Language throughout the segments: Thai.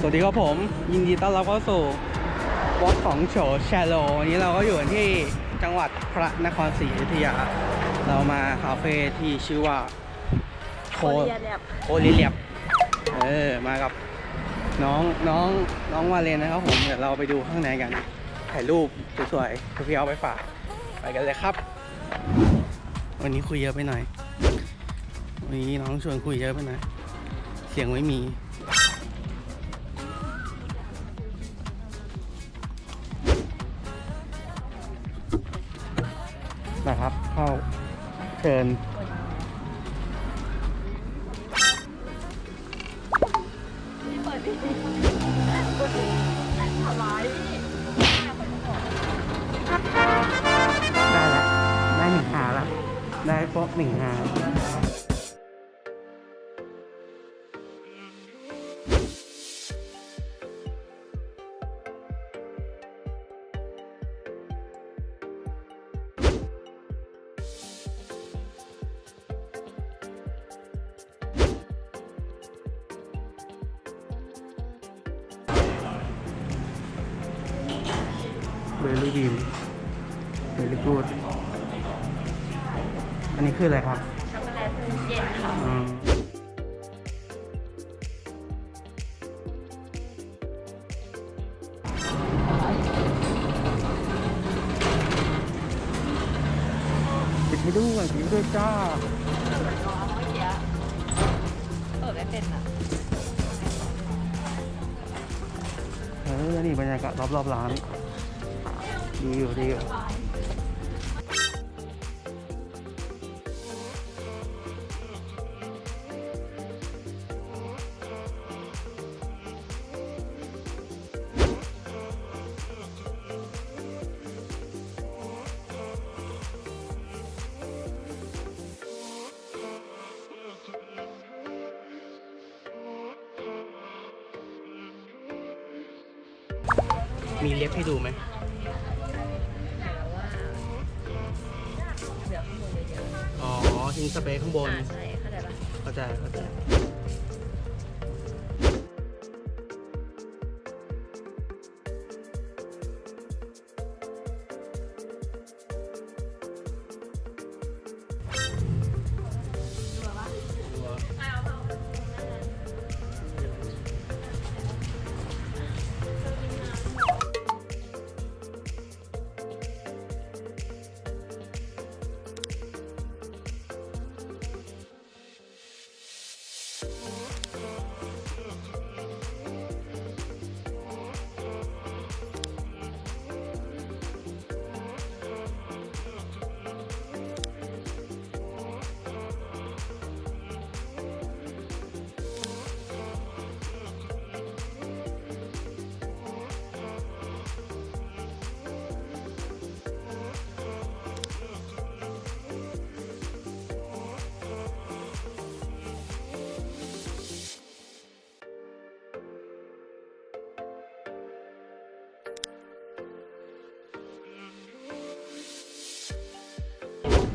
สวัสดีครับผม ยินดีต้อนรับเข้าสู่วอล์กของโฉแชโลวันนี้เราก็อยู่กันที่จังหวัดพระนครศรีอยุธยา เรามาคาเฟ่ที่ชื่อว่าโคโคเรียแลบโอลิเลียบเออมากับน้องน้องน้องวาเลนนะครับผมเดี๋ยวเราไปดูข้างในกันถ่ายรูปสวยๆพี่เอาไปฝากไปกันเลยครับ วันนี้คุยเยอะไปหน่อยวันนี้น้องชวนคุยเยอะไปหน่อยเสียงไม่มี เข้าเชิญได้ละได้หนึ่งหาละได้ครบหนึ่งหา เบลลี่บีมเบลลี่กูดอันนี้คืออะไรครับ ช็อกโกแลตเย็นค่ะ อืมปิดให้ด้วยปิดให้ด้วยจ้า เมื่อกี้เปิดไม่เป็นอะ เออ นี่บรรยากาศรอบๆร้าน ดีอยู่ดีอยู่มีเล็บให้ดูไหม อ๋อทิ้งสเปรย์ข้างบๆนอ่าใช่เข้าใจปะเข้าใจเข้าใจ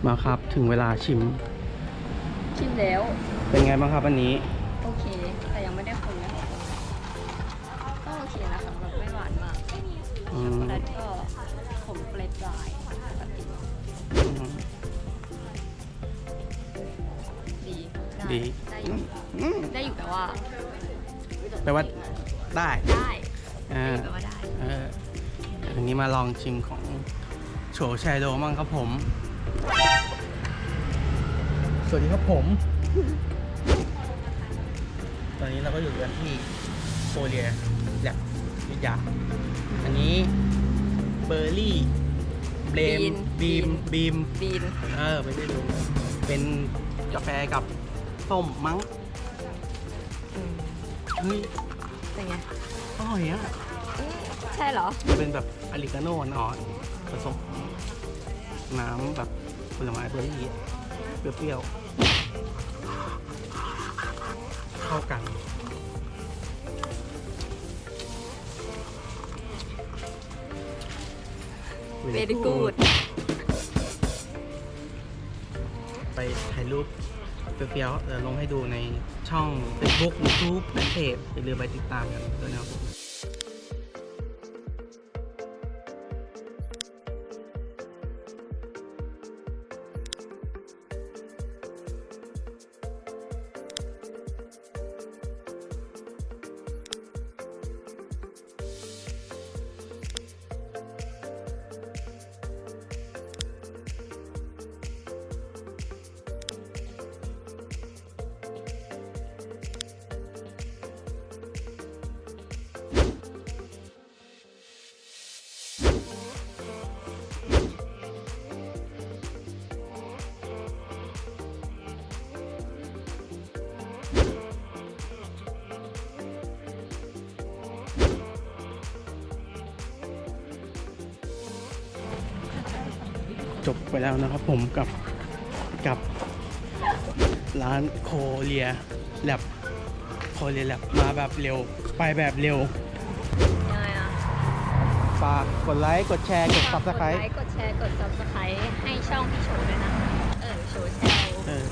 มาครับถึงเวลาชิม ชิมแล้ว เป็นไงบ้างครับอันนี้ โอเค แต่ยังไม่ได้คนนะก็โอเคนะคะแบบไม่หวานมากอืช็อกมโกแลตก็ขมเปรย์ปลายปกติอืมดี ได้ ดีได้อยู่ อืมได้อยู่แต่ว่า แปลว่าได้ได้อ่าได้แปลว่าได้เออทีนี้มาลองชิมของโฉแชโดมั่งครับผม สวัสดีครับผม ตอนนี้เราก็อยู่กันที่โคเรียแลบวิทยาอันนี้เบอร์รี่เบรมบีมบีมบีนเออไม่ได้ดูเป็นกาแฟกับส้มมั้งอืม เฮ้ยเป็นไงอร่อยอะอืมใช่เหรอ มันเป็นแบบอริกาโน่อ่อนๆผสมน้ำแบบผลไม้เบอร์รี่อะเปรี้ยวๆเข้ากัน very good ไปถ่ายรูปแฟ เฟี้ยวๆเดี๋ยวลงให้ดูในช่อง Facebook YouTube แฟนเพจอย่าลืมไปติดตามกันด้วยนะครับผม จบไปแล้วนะครับผมกับกับร้านโคเรียแลบโคเรียแลบมาแบบเร็ว ไปแบบเร็วยังไงอะฝากกดไลค์ กดแชร์ กดซับสไครกดต์ไลค์กดแชร์กด subscribe ให้ช่องพี่โชว์ด้วยนะ เออโชว์แชร์เออ